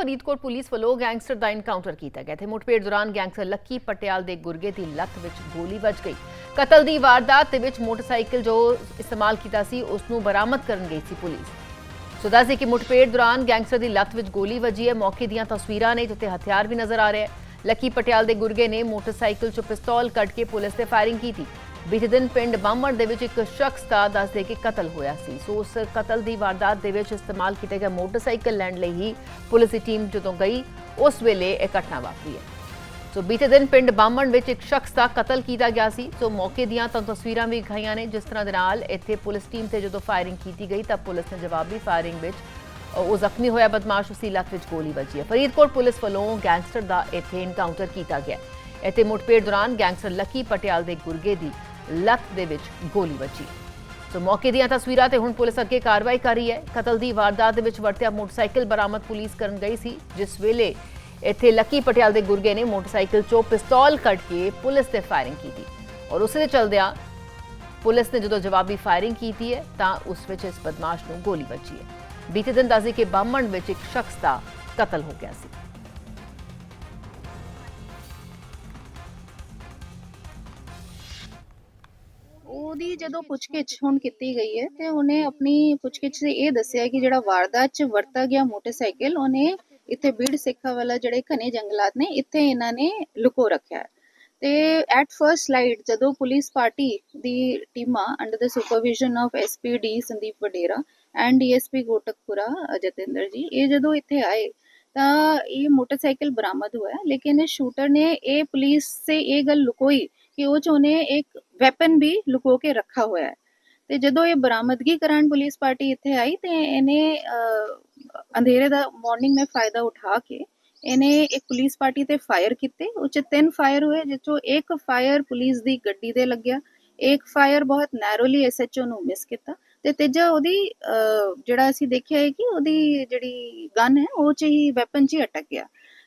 Faridkot police ਵੱਲੋਂ gangster ਦਾ encounter ਕੀਤਾ ਗਿਆ ਤੇ ਮੁਠਭੇੜ ਦੌਰਾਨ ਗੈਂਗਸਟਰ ਲੱਕੀ ਪਟਿਆਲ ਦੇ ਗੁਰਗੇ ਦੀ ਲੱਤ ਵਿੱਚ ਗੋਲੀ ਵੱਜ ਗਈ। ਕਤਲ ਦੀ ਵਾਰਦਾਤ ਦੇ ਵਿੱਚ ਮੋਟਰਸਾਈਕਲ ਜੋ ਇਸਤੇਮਾਲ ਕੀਤਾ ਸੀ ਉਸ ਨੂੰ ਬਰਾਮਦ ਕਰਨ ਗਈ ਸੀ ਪੁਲਿਸ। ਸੋ ਦੱਸਦੇ ਕਿ ਮੁਠਭੇੜ ਦੌਰਾਨ ਗੈਂਗਸਟਰ ਦੀ ਲੱਤ ਵਿੱਚ ਗੋਲੀ ਵੱਜੀ ਹੈ। ਮੌਕੇ ਦੀਆਂ ਤਸਵੀਰਾਂ ਨੇ ਜਿੱਥੇ ਹਥਿਆਰ ਵੀ ਨਜ਼ਰ ਆ ਰਿਹਾ ਲੱਕੀ ਪਟਿਆਲ ਦੇ ਗੁਰਗੇ ਨੇ ਮੋਟਰਸਾਈਕਲ 'ਚੋਂ ਪਿਸਤੌਲ ਕੱਢ ਕੇ ਪੁਲਿਸ ਤੇ ਫਾਇਰਿੰਗ ਕੀਤੀ। ਬੀਤੇ ਦਿਨ ਪਿੰਡ ਬਾਮਣ ਦੇ ਵਿੱਚ ਇੱਕ ਸ਼ਖਸ ਦਾ ਦੱਸਦੇ ਕਿ ਕਤਲ ਹੋਇਆ ਸੀ। ਸੋ ਉਸ ਕਤਲ ਦੀ ਵਾਰਦਾਤ ਦੇ ਵਿੱਚ ਇਸਤੇਮਾਲ ਕੀਤੇ ਗਏ ਮੋਟਰਸਾਈਕਲ ਲੈਣ ਲਈ ਹੀ ਪੁਲਿਸ ਦੀ ਟੀਮ ਜਦੋਂ ਗਈ, ਉਸ ਵੇਲੇ ਇਹ ਘਟਨਾ ਵਾਪਰੀ ਹੈ। ਸੋ ਬੀਤੇ ਦਿਨ ਪਿੰਡ ਬਾਮਣ ਵਿੱਚ ਇੱਕ ਸ਼ਖਸ ਦਾ ਕਤਲ ਕੀਤਾ ਗਿਆ ਸੀ। ਸੋ ਮੌਕੇ ਦੀਆਂ ਤਾਂ ਤਸਵੀਰਾਂ ਵੀ ਦਿਖਾਈਆਂ ਨੇ। ਜਿਸ ਤਰ੍ਹਾਂ ਦੇ ਨਾਲ ਇੱਥੇ ਪੁਲਿਸ ਟੀਮ ਤੇ ਜਦੋਂ ਫਾਇਰਿੰਗ ਕੀਤੀ ਗਈ ਤਾਂ ਪੁਲਿਸ ਨੇ ਜਵਾਬੀ ਫਾਇਰਿੰਗ ਵਿੱਚ ਉਹ ਜ਼ਖਮੀ ਹੋਇਆ। ਬਦਮਾਸ਼ ਉਸਦੀ ਲੱਤ ਵਿੱਚ ਗੋਲੀ ਵੱਜੀ ਹੈ। ਫਰੀਦਕੋਟ ਪੁਲਿਸ ਵੱਲੋਂ ਗੈਂਗਸਟਰ ਦਾ ਇੱਥੇ ਇਨਕਾਊਂਟਰ ਕੀਤਾ ਗਿਆ। ਇੱਥੇ ਮੁਠਭੇੜ ਦੌਰਾਨ ਗੈਂਗਸਟਰ ਲੱਕੀ ਪਟਿਆਲ ਦੇ ਗੁਰਗੇ ਦੀ ਲੱਤ ਦੇ ਵਿੱਚ ਗੋਲੀ ਵੱਜੀ। ਸੋ ਮੌਕੇ ਦੀਆਂ ਤਸਵੀਰਾਂ ਤੇ ਹੁਣ ਪੁਲਿਸ ਅੱਗੇ ਕਾਰਵਾਈ ਕਰ ਰਹੀ ਹੈ। ਕਤਲ ਦੀ ਵਾਰਦਾਤ ਦੇ ਵਿੱਚ ਵਰਤਿਆ ਮੋਟਰਸਾਈਕਲ ਬਰਾਮਦ ਪੁਲਿਸ ਕਰਨ ਗਈ ਸੀ, ਜਿਸ ਵੇਲੇ ਇੱਥੇ ਲੱਕੀ ਪਟਿਆਲ ਦੇ ਗੁਰਗੇ ਨੇ ਮੋਟਰਸਾਈਕਲ 'ਚੋਂ ਪਿਸਤੌਲ ਕੱਢ ਕੇ ਪੁਲਿਸ ਤੇ ਫਾਇਰਿੰਗ ਕੀਤੀ। ਔਰ ਉਸੇ ਦੇ ਚਲਦਿਆਂ ਪੁਲਿਸ ਨੇ ਜਦੋਂ ਜਵਾਬੀ ਫਾਇਰਿੰਗ ਕੀਤੀ ਹੈ, ਤਾਂ ਉਸ ਵਿੱਚ ਇਸ ਬਦਮਾਸ਼ ਨੂੰ ਗੋਲੀ ਵੱਜੀ ਹੈ। ਬੀਤੇ ਦਿਨ ਦੱਸਦੇ ਕਿ ਬਾਮਣ ਵਿੱਚ ਇੱਕ ਸ਼ਖਸ ਦਾ ਕਤਲ ਹੋ ਗਿਆ ਸੀ। ਉਹਦੀ ਜਦੋਂ ਪੁੱਛਗਿੱਛ ਹੁਣ ਕੀਤੀ ਗਈ ਹੈ ਤੇ ਉਹਨੇ ਆਪਣੀ ਪੁੱਛਗਿੱਛ 'ਚ ਇਹ ਦੱਸਿਆ ਕਿ ਜਿਹੜਾ ਵਾਰਦਾਤ 'ਚ ਵਰਤਾ ਗਿਆ ਮੋਟਰਸਾਈਕਲ, ਉਹਨੇ ਇੱਥੇ ਬੀੜ ਸਿੱਖਾ ਵਾਲਾ ਜਿਹੜੇ ਘਨੇ ਜੰਗਲਾਤ ਨੇ, ਇੱਥੇ ਇਹਨਾਂ ਨੇ ਲੁਕੋ ਰੱਖਿਆ ਹੈ। ਤੇ ਐਟ ਫਰਸਟ ਲਾਈਟ ਜਦੋਂ ਪੁਲਿਸ ਪਾਰਟੀ ਦੀ ਟੀਮਾਂ under the supervision of SPD Sandeep Vadera and DSP Kotkapura Jatinder ji, ਇਹ ਜਦੋਂ ਇੱਥੇ ਆਏ ਤਾਂ ਇਹ ਮੋਟਰਸਾਈਕਲ ਬਰਾਮਦ ਹੋਇਆ, ਲੇਕਿਨ ਇਹ ਸ਼ੂਟਰ ਨੇ, ਇਹ ਪੁਲਿਸ ਸੇ ਇਹ ਗੱਲ ਲੁਕੋਈ ਕਿ ਉਹ 'ਚ ਉਹਨੇ ਇੱਕ ਵੈਪਨ ਵੀ ਲੁਕੋ ਕੇ ਰੱਖਾ ਹੋਇਆ ਹੈ। ਤੇ ਜਦੋਂ ਇਹ ਬਰਾਮਦਗੀ ਕਰਾਉਣ ਪੁਲਿਸ ਪਾਰਟੀ ਇੱਥੇ ਆਈ ਤੇ ਇਹਨੇ ਅੰਧੇਰੇ ਦਾ ਮਾਰਨਿੰਗ में ਫਾਇਦਾ ਉਠਾ ਕੇ ਇਹਨੇ ਇੱਕ ਪੁਲਿਸ ਪਾਰਟੀ ਤੇ ਫਾਇਰ ਕੀਤੇ। ਉਹ ਤਿੰਨ ਫਾਇਰ ਹੋਏ ਜਿਸ ਇੱਕ ਫਾਇਰ ਪੁਲਿਸ ਦੀ ਗੱਡੀ ਦੇ ਲੱਗਿਆ। ਇੱਕ ਫਾਇਰ ਬਹੁਤ ਨੈਰੋਲੀ ਐਸਐਚਓ ਨੂੰ ਮਿਸ ਕੀਤਾ। ਤੇ ਤੀਜਾ ਉਹਦੀ ਅਹ, ਜਿਹੜਾ ਅਸੀਂ ਦੇਖਿਆ ਹੈ ਕਿ ਉਹਦੀ ਜਿਹੜੀ ਗਨ ਹੈ ਉਹ ਚ ਹੀ ਵੈਪਨ ਚ ਹੀ ਅਟਕ ਗਿਆ।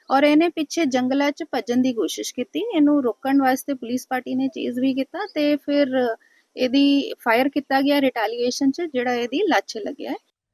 ਔਰ ਇਹਨੇ ਪਿੱਛੇ ਜੰਗਲਾਂ 'ਚ ਭੱਜਣ ਦੀ ਕੋਸ਼ਿਸ਼ ਕੀਤੀ। ਇਹਨੂੰ ਰੋਕਣ ਵਾਸਤੇ ਪੁਲਿਸ ਪਾਰਟੀ ਨੇ ਚੀਜ਼ ਵੀ ਕੀਤਾ ਤੇ ਫਿਰ ਇਹਦੀ ਫਾਇਰ ਕੀਤਾ ਗਿਆ ਰਿਟੈਲੀਏਸ਼ਨ 'ਚ, ਜਿਹੜਾ ਇਹਦੀ ਲੱਤ ਲੱਗਿਆ। ਹੈ